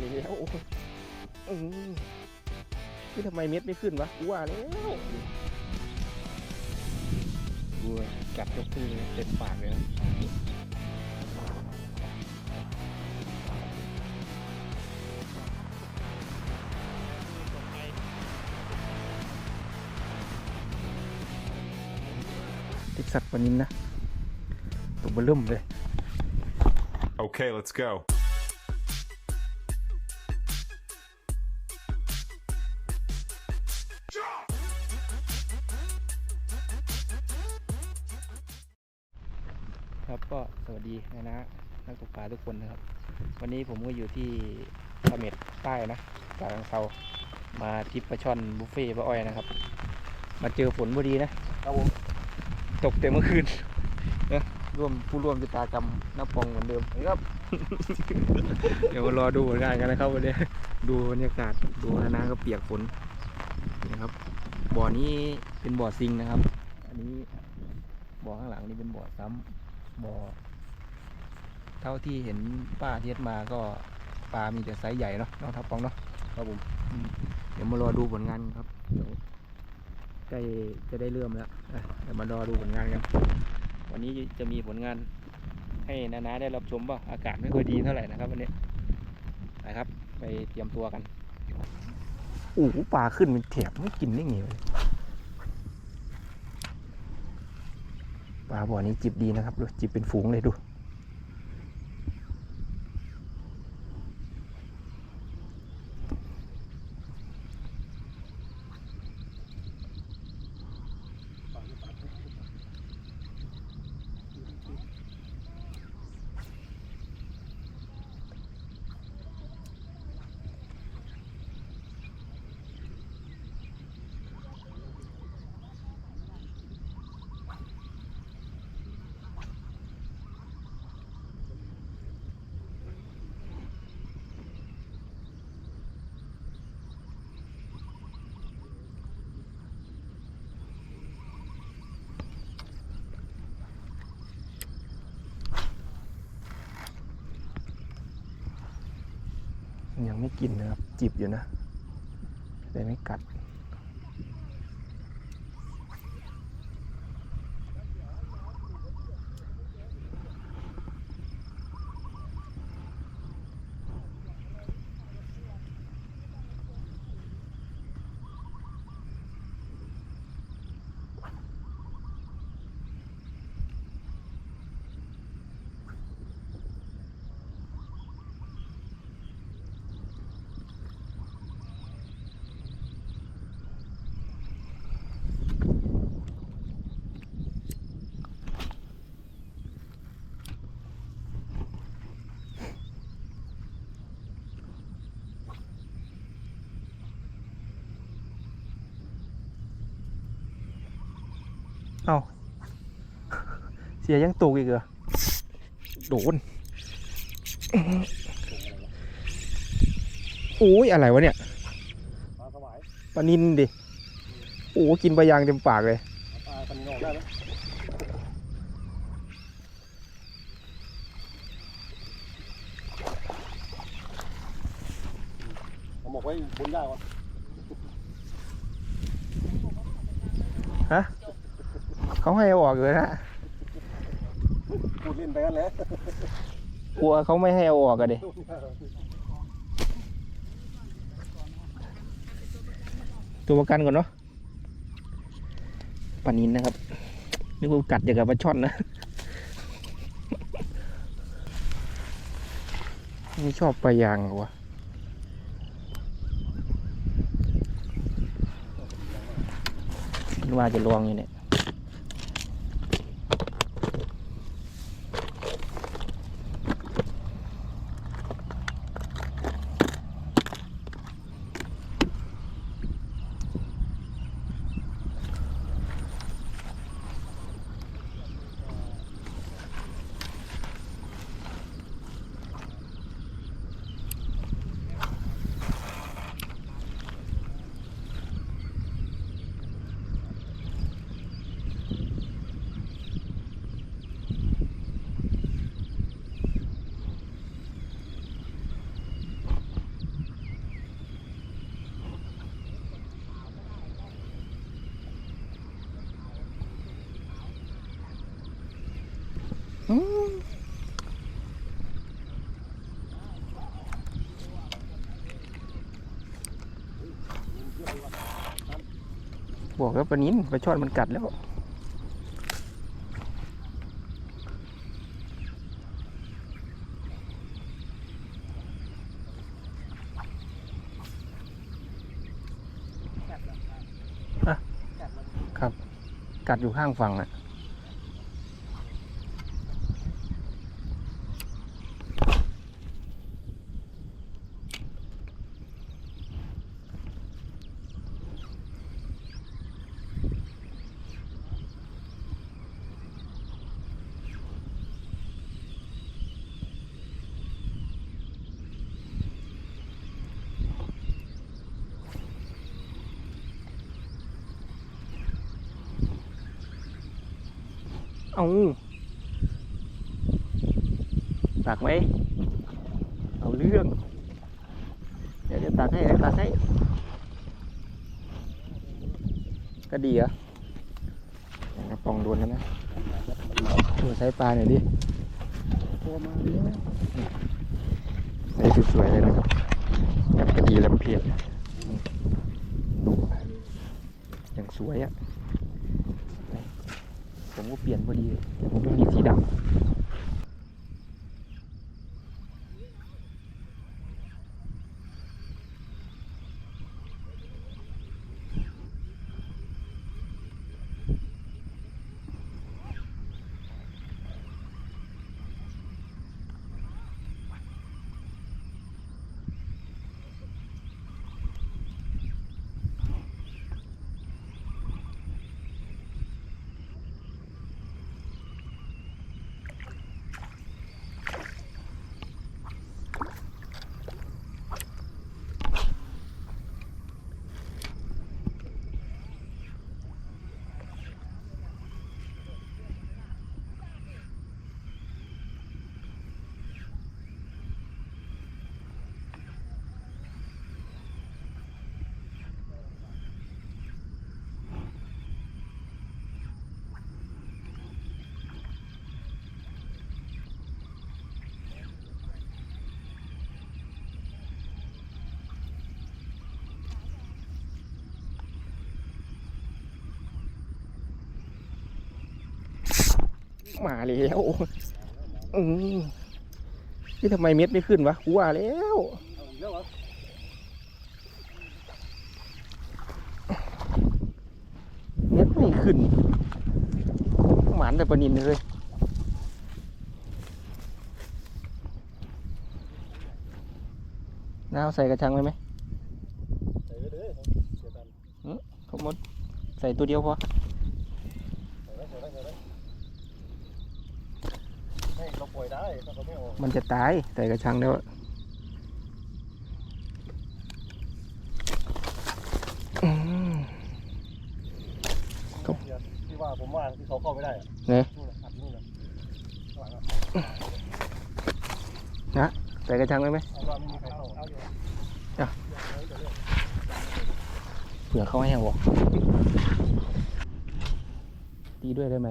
นี่แล้วโอ้โหอืมนี่ทำไมเม็ดไม่ขึ้นวะกูว่าแล้วกูกัดยกขึ้นเต็มปากเลยนะติดสัตว์ปลานินนะ ตัวเบอร์เริ่มเลย Okay, let's go. ครับก็สวัสดีนะนะนักตกปลาทุกคนนะครับ วันนี้ผมก็อยู่ที่เสม็ดใต้นะกาลังเซามาทริปปลาช่อนบุฟเฟ่ต์ปลาอ้อยนะครับ มาเจอฝนพอดีนะครับผมตกแต่เมื่อคืนนะร่วมผู้ร่วมชะตากรรมนับปองเหมือนเดิมครับ เดี๋ยวมารอดูผลงานกันนะครับวันนี้ดูบรรยากาศดูนะนะก็เปียกฝนนี่นะครับ บ่อนี้เป็นบ่อซิงนะครับ อันนี้บ่อข้างหลังนี่เป็นบ่อซ้ำ บ่อเท่าที่เห็นป้าเทียดมาก็ปลามีแต่ไซส์ใหญ่เนาะน้องทับปองเนาะครับผมอืมเดี๋ยวมารอดูผลงานกันครับเดี๋ยวใกล้จะได้เริ่มแล้วอะเดี๋ยวมารอดูผลงานกันวันนี้จะมีผลงานให้นานาได้รับชมป่ะอากาศไม่ค่อยดีเท่าไหร่นะครับวันนี้นะครับ ไปเตรียมตัวกันโอ้โหปลาขึ้นเป็นแถบไม่กินได้ไงวะ ปลาบ่อนี้จิบดีนะครับดูจิบเป็นฝูงเลยดู ยังไม่กินนะครับ จิบอยู่นะแต่ไม่กัด เอาเสียยังตกอีกเหรอ โดน โอ้ยอะไรวะเนี่ยปลาสวายปลานินดิ โอ้กินปลายางเต็มปากเลยปลาคันงอกได้ไหมเอาหมกไว้บนหญ้าก่อฮะ เขาให้เอาออกเลยนะพูดเล่นไปกันแหละกลัวเขาไม่ให้เอาออกกันดิตัวประกันก่อนเนาะปลานินนะครับนึกว่ากัดอย่างกับปลาช่อนนะนี่ชอบปลายางเหรอวะคิดว่าจะลองอยู่เนี่ย บอกแล้วปลานินปลาช่อนมันกัดแล้วครับกัดอยู่ข้างฝั่งน่ะ เอาตักไหม เรื่องเดี๋ยวตักให้เดี๋ยวตักให้ก็ดีเหรอะกระปองโดนแล้วนะดูใช้ปลาหน่อยดิตัวมาเนี่ยใส่สวยๆเลยนะครับแบบกระดีลำเพียรดูอย่างสวยอะ่ะผมก็เปลี่ยนพอดีแต่ผมไม่มีสีดำ มาแล้วอืมนี่ทำไมเม็ดไม่ขึ้นวะกูว่าแล้วเอาอีกแล้วเหรอเม็ดไม่ขึ้น หมานแต่ปลานินเลยน้าเอาใส่กระชังไว้ไหมใส่ไปเลยเสียตันขมดใส่ตัวเดียวพอ ใส่ไว้ใส่ไว้ใส่ไว้ให้เราปล่อยได้ ถ้าเราไม่ออกมันจะตายใส่กระชังแล้วอะอืมครับที่ว่าผมว่าที่เขาเข้าไม่ได้อะไหนนู่นน่ะอัดนู่นน่ะข้างหลังอะใส่กระชังไว้ไหมเอาว่าไม่มีใครเข้าเอาอยู่เผื่อเขาให้บอกตีด้วยได้ไหม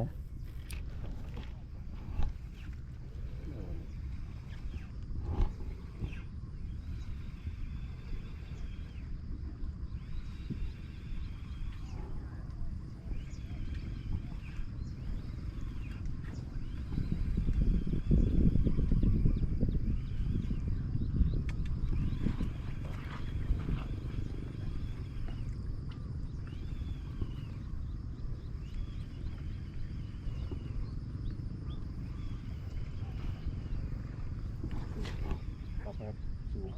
ครับครับสูง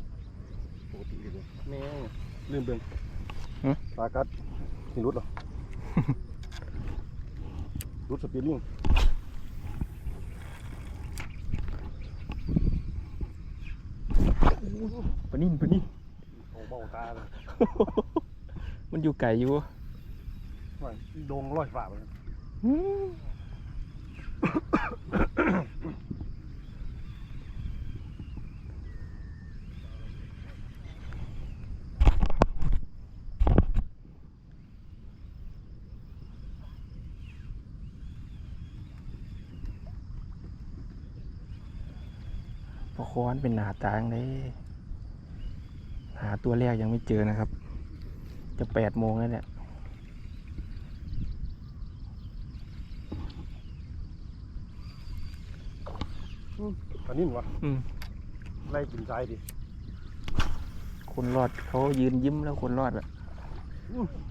ปกติเลยแม่ ลืมเบิ่งหึ ปลากัดนี่รุดเหรอ รุดสปีดลิงปะนิ่นปะนิ่นโอ้เบาตาเลยมันอยู่ไก่อยู่ว่าโดงร้อยฝ่าเลยอืม อค้อนเป็นหนาตางเลยหาตัวแรกยังไม่เจอนะครับ จะแปดโมงแล้วเนี่ยตอนนี้วะไล่กินใจดิ คนรอดเขายืนยิ้มแล้วคนรอดอะ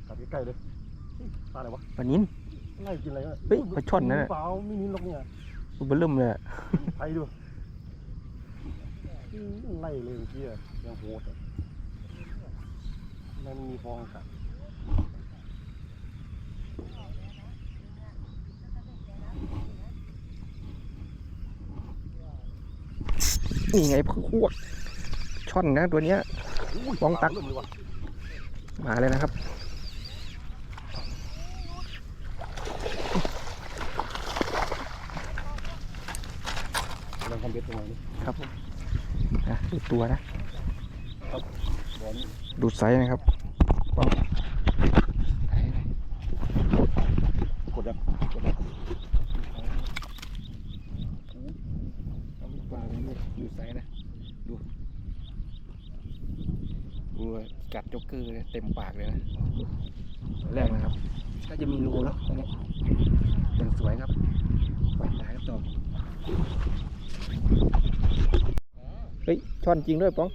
กลับใกล้เลยตาอะไรวะปลานิ้นไล่กินอะไรวะเฮ้ยปลาช่อนนั่นแหละเปล่าไม่นิ้นหรอกเนี่ยมันเริ่มเลยไปดู ไล่เลยเมื่อกี้อะยังโหดอะมันมีฟองกัดนี่ไงพวกช่อนนะตัวเนี้ยอุ้ยฟองตักปลาเริ่มเลยว่ะมาเลยนะครับ กำลังทำเบ็ดตรงไหนนี่ครับผม นะดูตัวนะบอลดูไซส์นะครับว้าวไหนไหนกดยังกดยังเอามีปลาไหมเนี่ยดูไซส์นะ ดูดูเลยกัดจ็อกเกอร์เลยเต็มปากเลยนะตัวแรกนะครับ ก็จะมีรูแล้วตรงนี้อย่างสวยครับไปตายกันต่อ เฮ้ยช่อนจริงด้วยป้อง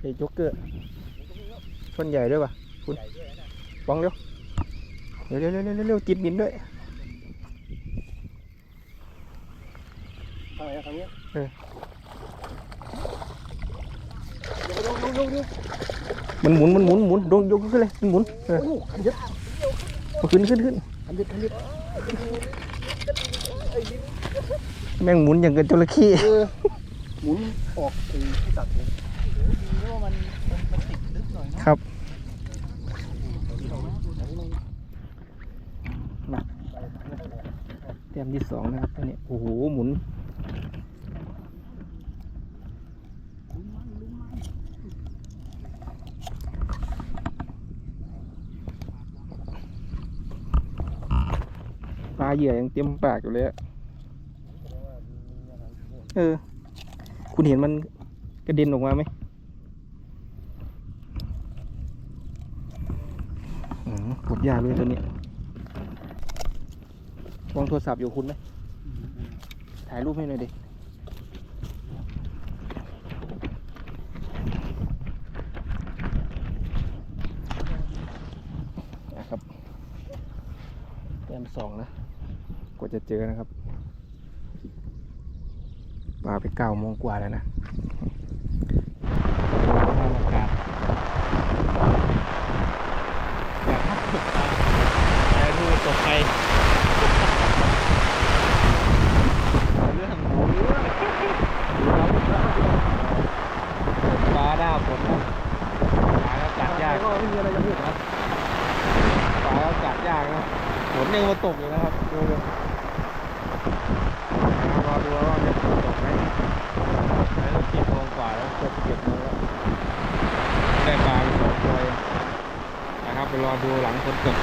ไอ้โจ๊กเกอร์ช่อนใหญ่ด้วยป่ะคุณป้องเร็วเร็วเร็วเร็วเร็วเร็วติดมินด้วยทางไหนอะทางนี้เออยกยกยกยกมันหมุนมันหมุนหมุนโดนยกขึ้นเลยมันหมุนเออโอ้ขันเย็ดมันขึ้นขึ้นขึ้นขันเย็ดขันเย็ด แม่งหมุนอย่างกับจระเข้เออหมุนออกไอ้ที่ตัดเลยครับมาเต็มที่สองนะครับตัวนี้โอ้โหหมุน เหยื่อยังเต็มปากอยู่เลยอะเออ คุณเห็นมันกระเด็นออกมาไหมอืมปวดยาเลยตัวนี้วางโทรศัพท์อยู่คุณไหม ถ่ายรูปให้หน่อยดินะครับแต้มสองนะ กว่าจะเจอนะครับ มาไปเก้าโมงกว่าแล้วนะอากาศ ถ่ายรูปตกไปเรื่องหมูปลาหน้าฝนนะปลาก็กัดยาก ก็ไม่มีอะไรจะพูดครับ ปลาก็กัดยากนะฝนยังมาตกอยู่นะครับดูดูรอดูว่าจะตกไหมแล้วก็กี่โมงกว่าแล้วเกือบเจ็ดโมงแล้วได้ปลาไปสองตัวเองนะค รับไปรอดูหลังฝนตก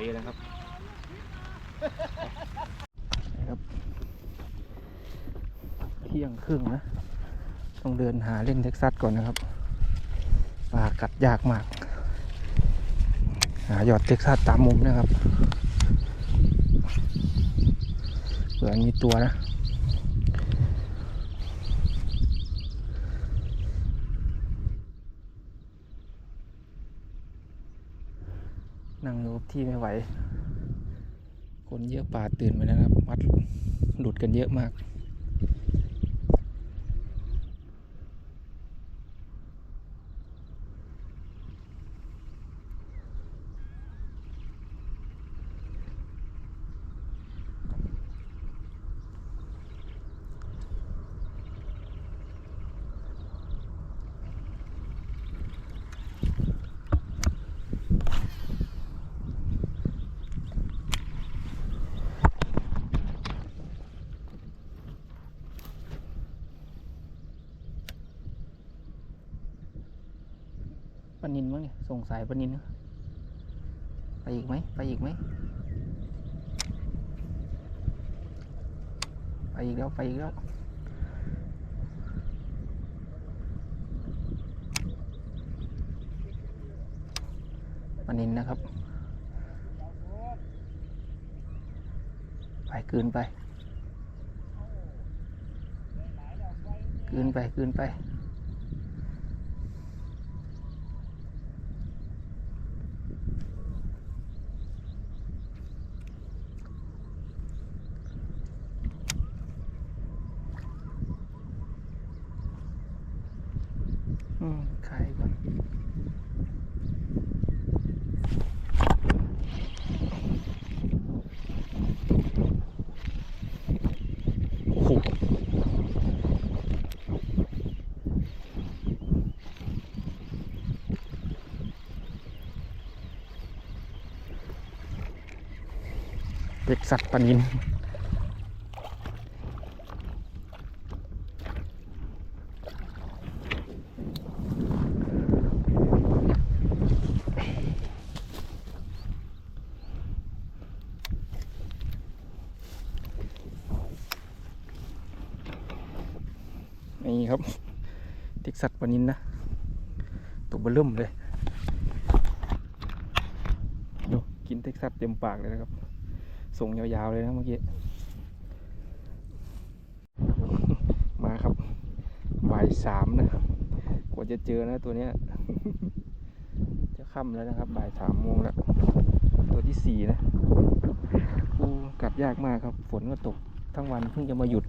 วยๆนะครับครับ เที่ยงครึ่งนะ ต้องเดินหาเล่นเท็กซัสก่อนนะครับปลากัดยากมาก หาหยอดเท็กซัสตามมุมนะครับเผื่อมีตัวนะ นั่งอยู่ที่ไม่ไหว คนเยอะป่าตื่นไปแล้วครับวัดหลุดกันเยอะมาก งสายปนินไปอีกไหมไปอีกไหมไปอีกแล้วไปอีกแล้วปนินนะครับ ไปกลืนไปกลืนไปกลืนไป อืมขายก่อนโอ้โห เด็กสัตว์ปนินนี่ครับเด็กสัตว์ปนินนะ ตัวเบลุ่มเลยกินเท็กซัสเต็มปากเลยนะครับ ส่งยาวๆเลยนะเมื่อกี้ มาครับบ่ายสามนะ กว่าจะเจอนะตัวเนี้ย จะค่ำแล้วนะครับบ่ายสามโมงแล้ว ตัวที่สี่นะกูกลับยากมากครับ ฝนก็ตกทั้งวันเพิ่งจะมาหยุด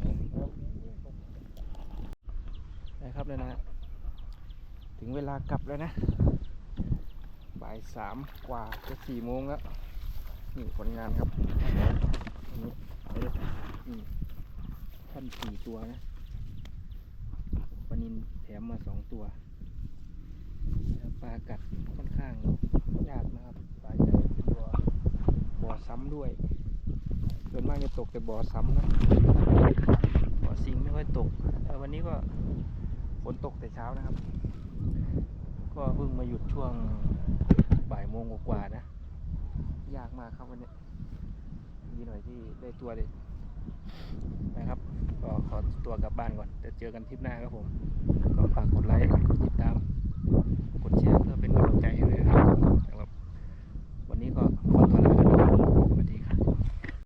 นะครับเลยนะ ถึงเวลากลับแล้วนะ บ่ายสามกว่าจะสี่โมงแล้ว นี่ผลงานครับนี่ท่านสี่ตัวนะปนินแถมมาสองตัว ปลากัดค่อนข้างยากนะครับปลาใหญ่เป็นบ่อบ่อซ้ำด้วยส่วนมากจะตกแต่บ่อซ้ำนะบ่อซิงไม่ค่อยตกวันนี้ก็ฝนตกแต่เช้านะครับ ก็เพิ่งมาหยุดช่วงบ่ายโมงกว่านะ ยากมากครับวันนี้ดีหน่อยที่ได้ตัวเลยนะครับ ก็ขอตัวกลับบ้านก่อนจะเจอกันทริปหน้าครับผม ก็ฝากกดไลค์กดติดตาม กดแชร์เพื่อเป็นกำลังใจให้ด้วยครับ